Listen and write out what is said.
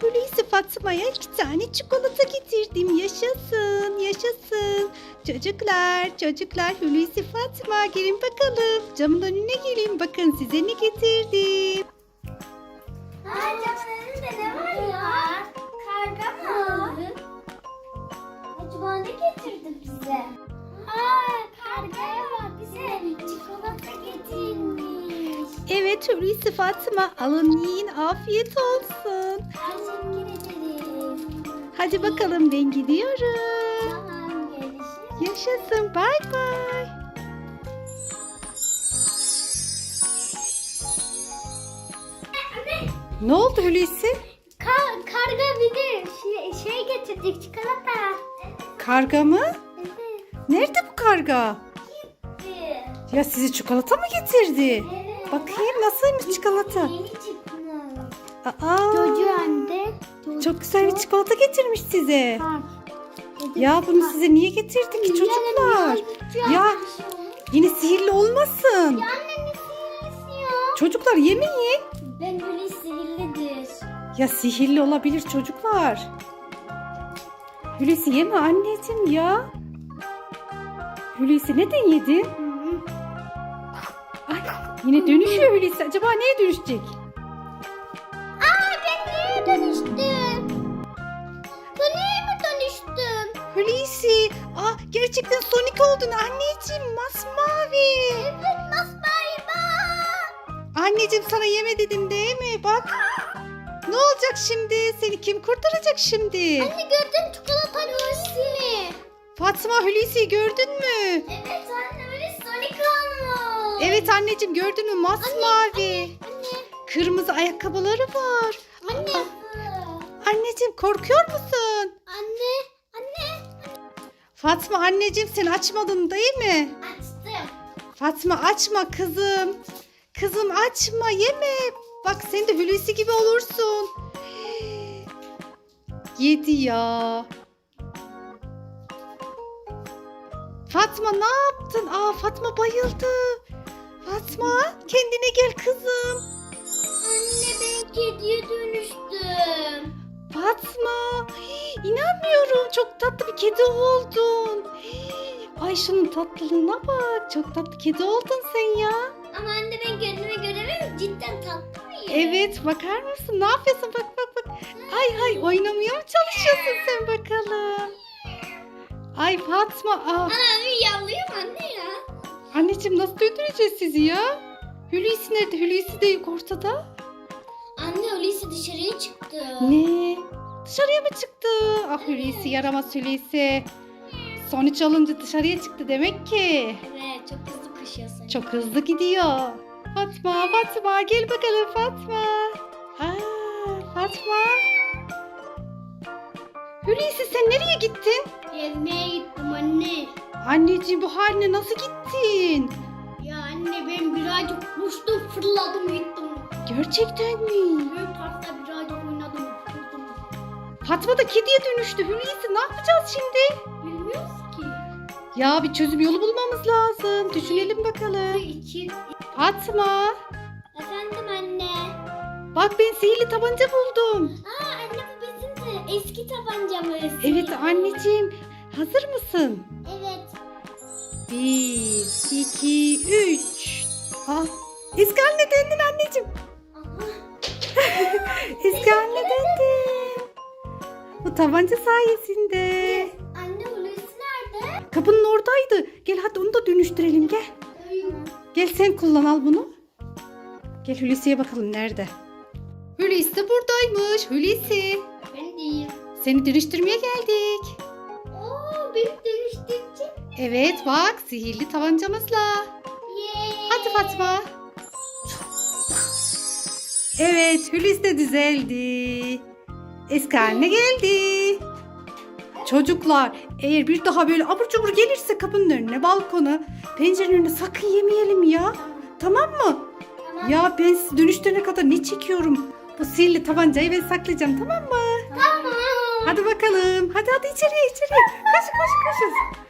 Hulusi Fatma'ya iki tane çikolata getirdim. Yaşasın, yaşasın. Çocuklar, çocuklar Hulusi Fatma gelin bakalım. Camın önüne gelin bakın size ne getirdim. Aa, camın önünde ne var ya? Karga mı? Acaba ne getirdi bize? Hulusi Fatma alın yiyin afiyet olsun. Teşekkür ederim. Hadi bakalım ben gidiyorum. Tamam görüşürüz. Yaşasın bay bay. Ne oldu Hulusi? ka- karga bir de şey, şey getirdik çikolata. Karga mı? Evet. Nerede bu karga? Evet. Ya sizi çikolata mı getirdi? Bakayım nasılmış çikolata? Yeni çıkmış. Aa, Çocuğu anne. çok güzel bir çikolata getirmiş size. Ya bunu size niye getirdi ki çocuklar? Ya yine sihirli olmasın. Ya anne ne sihirlisi ya? Çocuklar yemeyin. Ben böyle sihirlidir. Ya sihirli olabilir çocuklar. Hulusi yeme anneciğim ya. Hulusi neden yedi? Yine dönüşüyor Hulusi. Acaba neye dönüşecek? Aa ben neye dönüştüm? Neye mi dönüştüm? Hulusi, ah gerçekten Sonic oldun anneciğim masmavi. Evet masmavi bak. Anneciğim sana yeme dedim değil mi? Bak. Ne olacak şimdi? Seni kim kurtaracak şimdi? Anne gördün çikolata Hulusi. Fatma Hulusi'yi gördün mü? Evet Evet anneciğim gördün mü? Masmavi. Anne. Kırmızı ayakkabıları var. Anne. Anneciğim korkuyor musun? Anne. Anne. Fatma anneciğim sen açmadın değil mi? Açtım. Fatma açma kızım. Kızım açma yeme. Bak sen de Hulusi gibi olursun. Yedi ya. Fatma ne yaptın? Aa Fatma bayıldı. Fatma kendine gel kızım. Anne ben kediye dönüştüm. Fatma hii, inanmıyorum çok tatlı bir kedi oldun. Hii, Ay şunun tatlılığına bak çok tatlı kedi oldun sen ya. Ama anne ben kendime göremem cidden tatlı mıyım? Evet bakar mısın ne yapıyorsun bak bak bak. Ay ay oynamaya mı çalışıyorsun sen bakalım. Ay Fatma aa, Ana yavluyum anne ya. Anneciğim nasıl döndüreceğiz sizi ya? Hulusi nerede? Hulusi de yok ortada. Anne Hulusi dışarıya çıktı. Ne? Dışarıya mı çıktı? Ah Hulusi yaramaz Hulusi. Sonuç alınca dışarıya çıktı demek ki. Evet çok hızlı koşuyorsun. Çok hızlı gidiyor. Fatma, Fatma gel bakalım Fatma. Aa, Fatma. Hulusi sen nereye gittin? Gezmeye gittim. Anneciğim bu haline nasıl gittin? Ya anne ben birazcık uçtum fırladım gittim. Gerçekten mi? Böyle parkta birazcık oynadım fırladım. Fatma da kediye dönüştü. Hulusi ne yapacağız şimdi? Bilmiyoruz ki. Ya bir çözüm yolu bulmamız lazım. Düşünelim bakalım. İki. Fatma. Efendim anne. Bak ben sihirli tabanca buldum. Aa anne bu bizim de eski tabancamız. Evet anneciğim. Hazır mısın? Bir, iki, üç. Ah, eski haline döndün anneciğim. Eski haline döndün. Bu tabanca sayesinde. Anne Hulusi nerede? Kapının oradaydı. Gel hadi onu da dönüştürelim gel. Gel sen kullan al bunu. Gel Hulusi'ye bakalım nerede. Hulusi de buradaymış. Hulusi. Ben değil. Seni dönüştürmeye geldik. Oo beni dönüştürecek. Evet bak sihirli tabancamızla. Yay. Hadi Fatma. Evet Hulusi de düzeldi. Eski haline geldi. Çocuklar eğer bir daha böyle abur cubur gelirse kapının önüne balkona pencerenin önüne sakın yemeyelim ya. Tamam mı? Tamam. Ya ben sizi dönüştürene kadar ne çekiyorum? Bu sihirli tabancayı ben saklayacağım tamam mı? Tamam. Hadi bakalım. Hadi hadi içeriye içeriye. Koş koş koşun.